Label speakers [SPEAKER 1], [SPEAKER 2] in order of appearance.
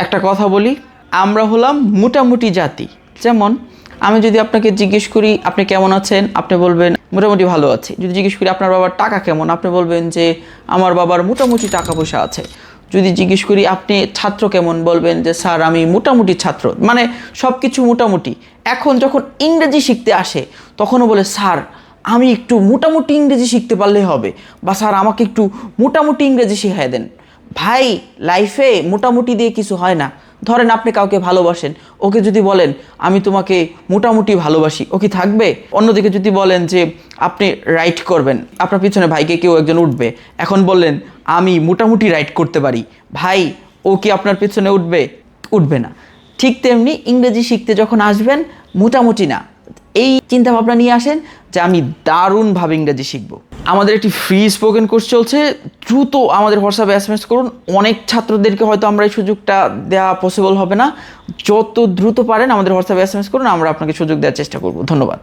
[SPEAKER 1] একটা কথা বলি, আমরা হলাম মোটামুটি জাতি। যেমন, আমি যদি আপনাকে জিজ্ঞেস করি, আপনি কেমন আছেন? আপনি বলবেন, মোটামুটি ভালো আছে। যদি জিজ্ঞেস করি, আপনার বাবার টাকা কেমন? আপনি বলবেন যে, আমার বাবার মোটামুটি টাকা পয়সা আছে। যদি জিজ্ঞেস করি, আপনি ছাত্র কেমন? বলবেন যে, স্যার, আমি মোটামুটি ছাত্র। মানে সব কিছু মোটামুটি। এখন যখন ইংরেজি শিখতে আসে, তখনও বলে, স্যার, আমি একটু মোটামুটি ইংরেজি শিখতে পারলেই হবে। বা, স্যার, আমাকে একটু মোটামুটি ইংরেজি শিখাই দেন। ভাই লাইফে মোটামুটি দিয়ে কিছু হয় না। ধরেন আপনি কাউকে ভালোবাসেন, ওকে যদি বলেন, আমি তোমাকে মোটামুটি ভালোবাসি। ও কি থাকবে? অন্যদিকে যদি বলেন যে, আপনি রাইট করবেন। আপনার পিছনে ভাইকে কেউ একজন উঠবে। এখন বললেন, আমি মোটামুটি রাইট করতে পারি। ভাই, ও কি আপনার পিছনে উঠবে? উঠবে না। ঠিক তেমনি ইংরেজি শিখতে যখন আসবেন, মোটামুটি না। এই চিন্তা ভাবনা নিয়ে আসেন যে আমি দারুণভাবে ইংরাজি শিখব। আমাদের একটি ফ্রি স্পোকেন কোর্স চলছে। দ্রুত আমাদের হোয়াটসঅ্যাপে এস করুন। অনেক ছাত্রদেরকে হয়তো আমরা এই সুযোগটা দেওয়া পসিবল হবে না। যত দ্রুত পারেন আমাদের হোয়াটসঅ্যাপে এস করুন, আমরা আপনাকে সুযোগ দেওয়ার চেষ্টা করব। ধন্যবাদ।